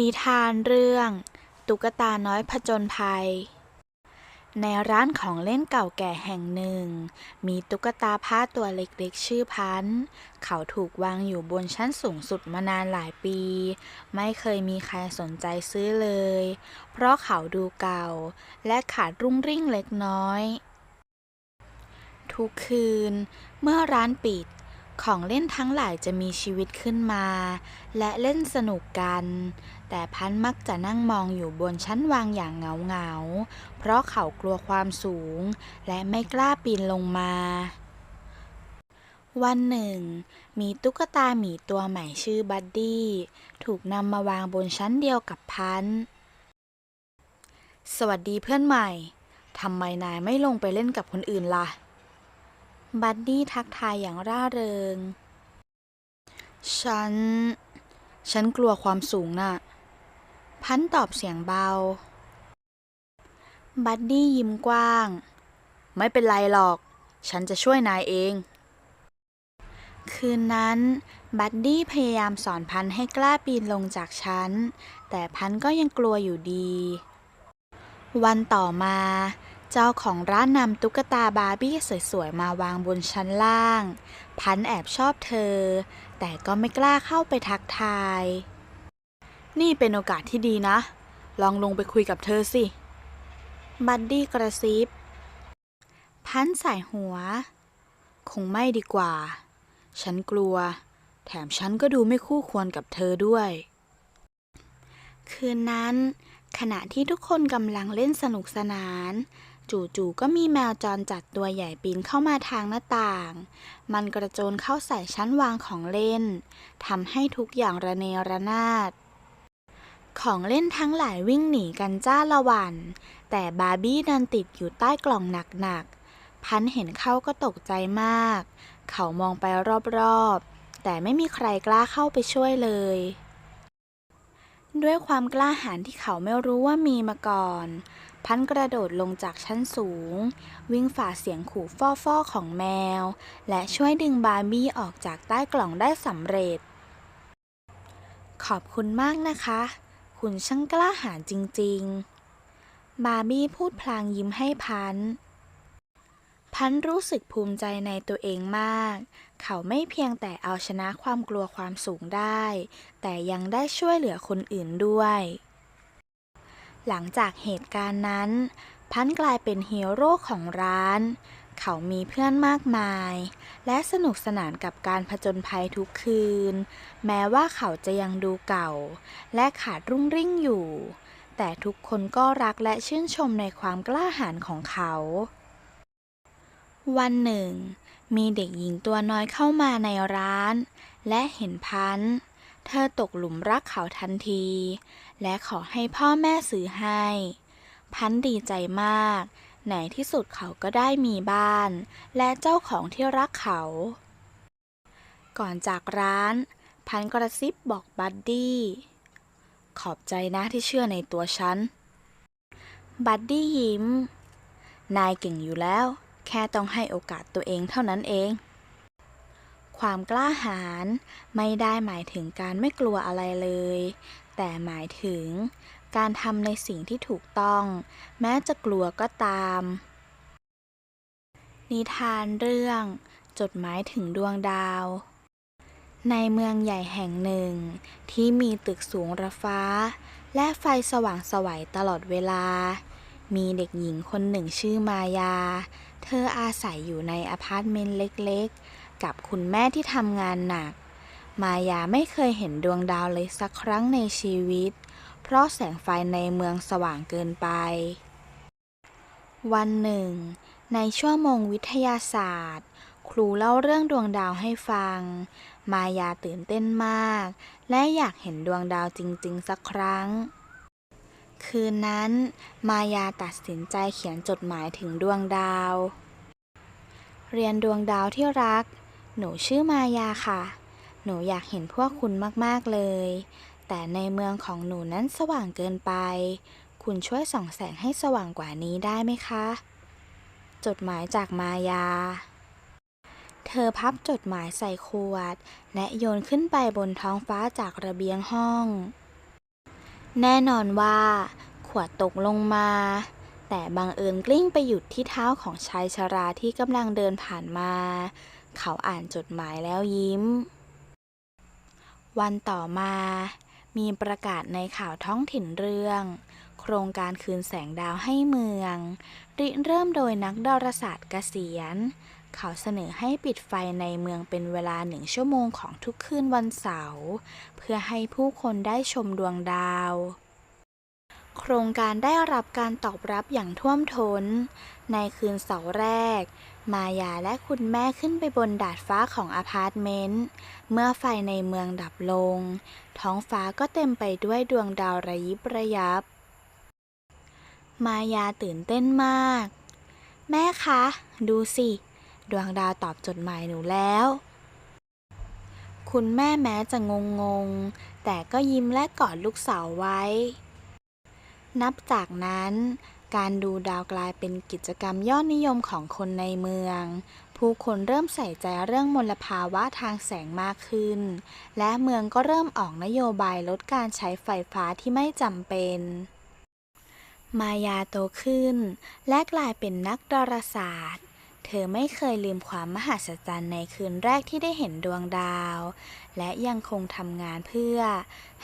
นิทานเรื่อง ตุ๊กตาน้อยผจญภัย ในร้านของเล่นเก่าแก่แห่งหนึ่ง มีตุ๊กตาผ้าตัวเล็กๆ ชื่อพันธ์เขาถูกวางอยู่บนชั้นสูงสุดมานานหลายปี ไม่เคยมีใครสนใจซื้อเลย เพราะเขาดูเก่า และขาดรุ่งริ่งเล็กน้อย ทุกคืน เมื่อร้านปิด ของเล่นทั้งหลายจะมีชีวิตขึ้นมา และเล่นสนุกกัน แต่พันธุ์มักจะนั่งมองอยู่บนชั้นวางอย่างเหงาเหงาเพราะเขากลัวความสูง และไม่กล้าปีนลงมา วันหนึ่ง มีตุ๊กตาหมีตัวใหม่ชื่อบัดดี้ถูกนำมาวางบนชั้นเดียวกับพันธุ์สวัสดีเพื่อนใหม่ทำไมนายไม่ลงไปเล่นกับคนอื่นล่ะ บัดดี้ทักทายอย่างร่าเริง ฉัน ฉันกลัวความสูงน่ะ พันตอบเสียงเบา บัดดี้ยิ้มกว้าง ไม่เป็นไรหรอก ฉันจะช่วยนายเอง คืนนั้น บัดดี้พยายามสอนพันให้กล้าปีนลงจากชั้น แต่พันก็ยังกลัวอยู่ดี วันต่อมา เจ้าของร้านนำตุ๊กตาบาร์บี้สวยๆ มาวางบนชั้นล่าง พันแอบชอบเธอ แต่ก็ไม่กล้าเข้าไปทักทาย นี่เป็นโอกาสที่ดีนะ ลองลงไปคุยกับเธอสิ บัดดี้กระซิบ พันใส่หัว คงไม่ดีกว่า ฉันกลัว แถมฉันก็ดูไม่คู่ควรกับเธอด้วย คืนนั้นขณะที่ทุกคนกำลังเล่นสนุกสนาน จู่ๆก็มีแมวจรจัดตัวใหญ่ปีนเข้ามาทางหน้าต่าง มันกระโจนเข้าใส่ชั้นวางของเล่น ทำให้ทุกอย่างระเนระนาด ของเล่นทั้งหลายวิ่งหนีกันจ้าละวัน แต่บาร์บี้ดันติดอยู่ใต้กล่องหนักๆ พันเห็นเข้าก็ตกใจมาก เขามองไปรอบๆ แต่ไม่มีใครกล้าเข้าไปช่วยเลยด้วยความกล้าหาญที่เขาไม่รู้ว่ามีมาก่อน พันกระโดดลงจากชั้นสูง วิ่งฝ่าเสียงขู่ฟ่อๆของแมว และช่วยดึงบาร์บี้ออกจากใต้กล่องได้สำเร็จ ขอบคุณมากนะคะ คุณช่างกล้าหาญจริงๆ บาร์บี้พูดพลางยิ้มให้พัน พันรู้สึกภูมิใจในตัวเองมาก เขาไม่เพียงแต่เอาชนะความกลัวความสูงได้ แต่ยังได้ช่วยเหลือคนอื่นด้วย หลังจากเหตุการณ์นั้น พันกลายเป็นฮีโร่ของร้าน เขามีเพื่อนมากมาย และสนุกสนานกับการผจญภัยทุกคืน แม้ว่าเขาจะยังดูเก่า และขาดรุ่งริ่งอยู่ แต่ทุกคนก็รักและชื่นชมในความกล้าหาญของเขา วันหนึ่ง มีเด็กหญิงตัวน้อยเข้ามาในร้าน และเห็นพันธ์ เธอตกหลุมรักเขาทันที และขอให้พ่อแม่ซื้อให้ พันดีใจมากไหนที่สุดเขาก็ได้มีบ้าน และเจ้าของที่รักเขา ก่อนจากร้าน พันกระซิบบอกบัดดี้ ขอบใจนะที่เชื่อในตัวฉัน บัดดี้ยิ้ม นายเก่งอยู่แล้ว แค่ต้องให้โอกาสตัวเองเท่านั้นเอง ความกล้าหาญไม่ได้หมายถึงการไม่กลัวอะไรเลย แต่หมายถึง การทำในสิ่งที่ถูกต้อง แม้จะกลัวก็ตาม นิทานเรื่อง จดหมายถึงดวงดาว ในเมืองใหญ่แห่งหนึ่ง ที่มีตึกสูงระฟ้า และไฟสว่างสวัยตลอดเวลา มีเด็กหญิงคนหนึ่งชื่อมายา เธออาศัยอยู่ในอพาร์ตเมนต์เล็ก กับคุณแม่ที่ทำงานหนัก มายาไม่เคยเห็นดวงดาวเลยสักครั้งในชีวิต เพราะแสงไฟในเมืองสว่างเกินไป วันหนึ่ง ในชั่วโมงวิทยาศาสตร์ ครูเล่าเรื่องดวงดาวให้ฟัง มายาตื่นเต้นมาก และอยากเห็นดวงดาวจริง ๆ สักครั้งคืนนั้น มายาตัดสินใจเขียนจดหมายถึงดวงดาว เรียนดวงดาวที่รัก หนูชื่อมายาค่ะ หนูอยากเห็นพวกคุณมากๆเลย แต่ในเมืองของหนูนั้นสว่างเกินไป คุณช่วยส่องแสงให้สว่างกว่านี้ได้ไหมคะ จดหมายจากมายา เธอพับจดหมายใส่ขวด และโยนขึ้นไปบนท้องฟ้าจากระเบียงห้อง แน่นอนว่า ขวดตกลงมาแต่บังเอิญกลิ้งไปหยุดที่เท้าของชายชราที่กำลังเดินผ่านมา เขาอ่านจดหมายแล้วยิ้ม วันต่อมา มีประกาศในข่าวท้องถิ่นเรื่อง โครงการคืนแสงดาวให้เมือง ริเริ่มโดยนักดาราศาสตร์เกษียณ เขาเสนอให้ปิดไฟในเมืองเป็นเวลาหนึ่งชั่วโมงของทุกคืนวันเสาร์ เพื่อให้ผู้คนได้ชมดวงดาวโครงการได้รับการตอบรับอย่างท่วมท้น ในคืนเสาร์แรก มายาและคุณแม่ขึ้นไปบนดาดฟ้าของอพาร์ตเมนต์ เมื่อไฟในเมืองดับลง ท้องฟ้าก็เต็มไปด้วยดวงดาวระยิบระยับ มายาตื่นเต้นมาก แม่คะ ดูสิ ดวงดาวตอบจดหมายหนูแล้ว คุณแม่แม้จะงงง แต่ก็ยิ้มและกอดลูกสาวไว้ นับจากนั้น การดูดาวกลายเป็นกิจกรรมยอดนิยมของคนในเมือง ผู้คนเริ่มใส่ใจเรื่องมลภาวะทางแสงมากขึ้น และเมืองก็เริ่มออกนโยบายลดการใช้ไฟฟ้าที่ไม่จำเป็น มายาโตขึ้น และกลายเป็นนักดาราศาสตร์เธอไม่เคยลืมความมหัศจรรย์ในคืนแรกที่ได้เห็นดวงดาว และยังคงทำงานเพื่อ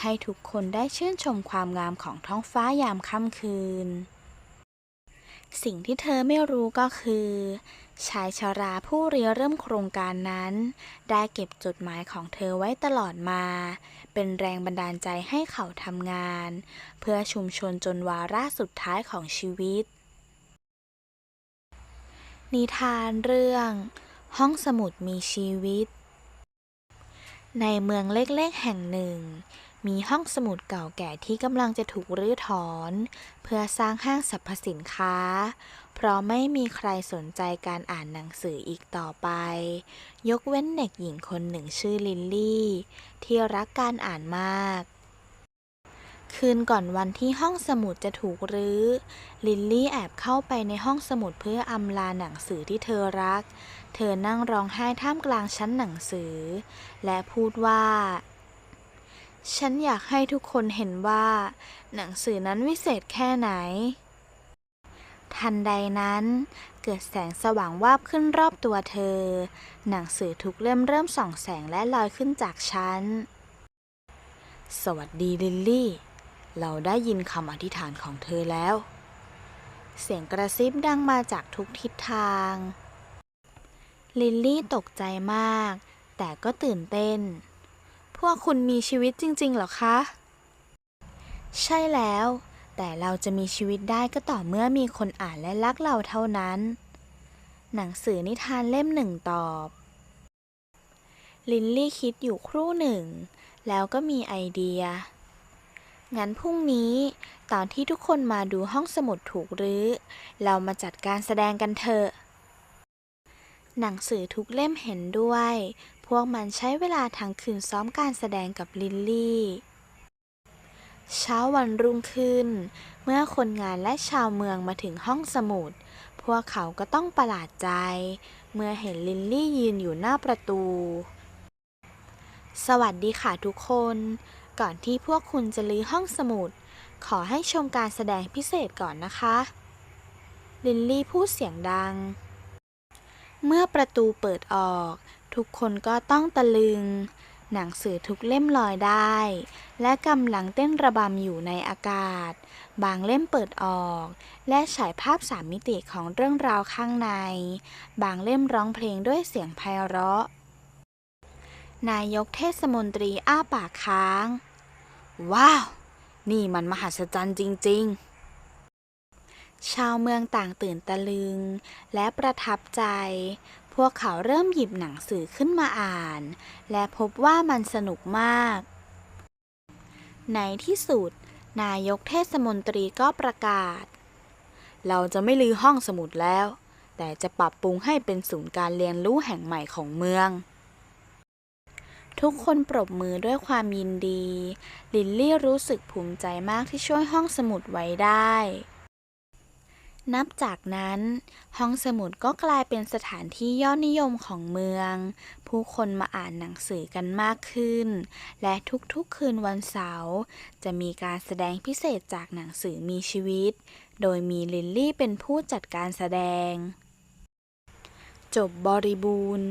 ให้ทุกคนได้ชื่นชมความงามของท้องฟ้ายามค่ำคืน สิ่งที่เธอไม่รู้ก็คือ ชายชราผู้เริเริ่มโครงการนั้น ได้เก็บจดหมายของเธอไว้ตลอดมา เป็นแรงบันดาลใจให้เขาทำงาน เพื่อชุมชนจนวาระสุดท้ายของชีวิต นิทานเรื่อง ห้องสมุดมีชีวิต ในเมืองเล็กๆแห่งหนึ่ง มีห้องสมุดเก่าแก่ที่กำลังจะถูกรื้อถอน เพื่อสร้างห้างสรรพสินค้า เพราะไม่มีใครสนใจการอ่านหนังสืออีกต่อไป ยกเว้นเด็กหญิงคนหนึ่งชื่อลิลลี่ ที่รักการอ่านมาก คืนก่อนวันที่ห้องสมุดจะถูกรื้อ ลิลลี่แอบเข้าไปในห้องสมุดเพื่ออำลาหนังสือที่เธอรัก เธอนั่งร้องไห้ท่ามกลางชั้นหนังสือ และพูดว่า ฉันอยากให้ทุกคนเห็นว่า หนังสือนั้นวิเศษแค่ไหน ทันใดนั้น เกิดแสงสว่างวาบขึ้นรอบตัวเธอ หนังสือทุกเล่มเริ่มส่องแสงและลอยขึ้นจากชั้นสวัสดีลิลลี่ เราได้ยินคำอธิษฐานของเธอแล้ว เสียงกระซิบดังมาจากทุกทิศทาง ลิลลี่ตกใจมาก แต่ก็ตื่นเต้น พวกคุณมีชีวิตจริงๆเหรอคะ ใช่แล้ว แต่เราจะมีชีวิตได้ก็ต่อเมื่อมีคนอ่านและรักเราเท่านั้น หนังสือนิทานเล่มหนึ่งตอบ ลินลี่คิดอยู่ครู่หนึ่ง แล้วก็มีไอเดีย งั้นพรุ่งนี้ตอนที่ทุกคนมาดูห้องสมุดถูกรื้อ เรามาจัดการแสดงกันเถอะหนังสือทุกเล่มเห็นด้วย พวกมันใช้เวลาทั้งคืนซ้อมการแสดงกับลิลลี่ เช้าวันรุ่งขึ้น เมื่อคนงานและชาวเมืองมาถึงห้องสมุด พวกเขาก็ต้องประหลาดใจ เมื่อเห็นลิลลี่ยืนอยู่หน้าประตู สวัสดีค่ะทุกคน ก่อนที่พวกคุณจะลื้อห้องสมุด ขอให้ชมการแสดงพิเศษก่อนนะคะ ลิลลี่พูดเสียงดัง เมื่อประตูเปิดออก ทุกคนก็ต้องตะลึง หนังสือทุกเล่มลอยได้ และกำลังเต้นระบำอยู่ในอากาศ บางเล่มเปิดออก และฉายภาพสามมิติของเรื่องราวข้างใน บางเล่มร้องเพลงด้วยเสียงไพเราะ นายกเทศมนตรีอ้าปากค้าง ว้าว นี่มันมหัศจรรย์จริง ๆชาวเมืองต่างตื่นตะลึง และประทับใจ วกเขาเริ่มหยิบหนังสือขึ้นมาอ่าน และพบว่ามันสนุกมาก ในที่สุด นายกเทศมนตรีก็ประกาศ เราจะไม่ลือห้องสมุดแล้ว แต่จะปรับปรุงให้เป็นศูนย์การเรียนรู้แห่งใหม่ของเมือง ทุกคนปรบมือด้วยความยินดี ลิลลี่รู้สึกภูมิใจมากที่ช่วยห้องสมุดไว้ได้ นับจากนั้น ห้องสมุดก็กลายเป็นสถานที่ยอดนิยมของเมือง ผู้คนมาอ่านหนังสือกันมากขึ้น และทุกๆคืนวันเสาร์จะมีการแสดงพิเศษจากหนังสือมีชีวิต โดยมีลิลลี่เป็นผู้จัดการแสดง จบบริบูรณ์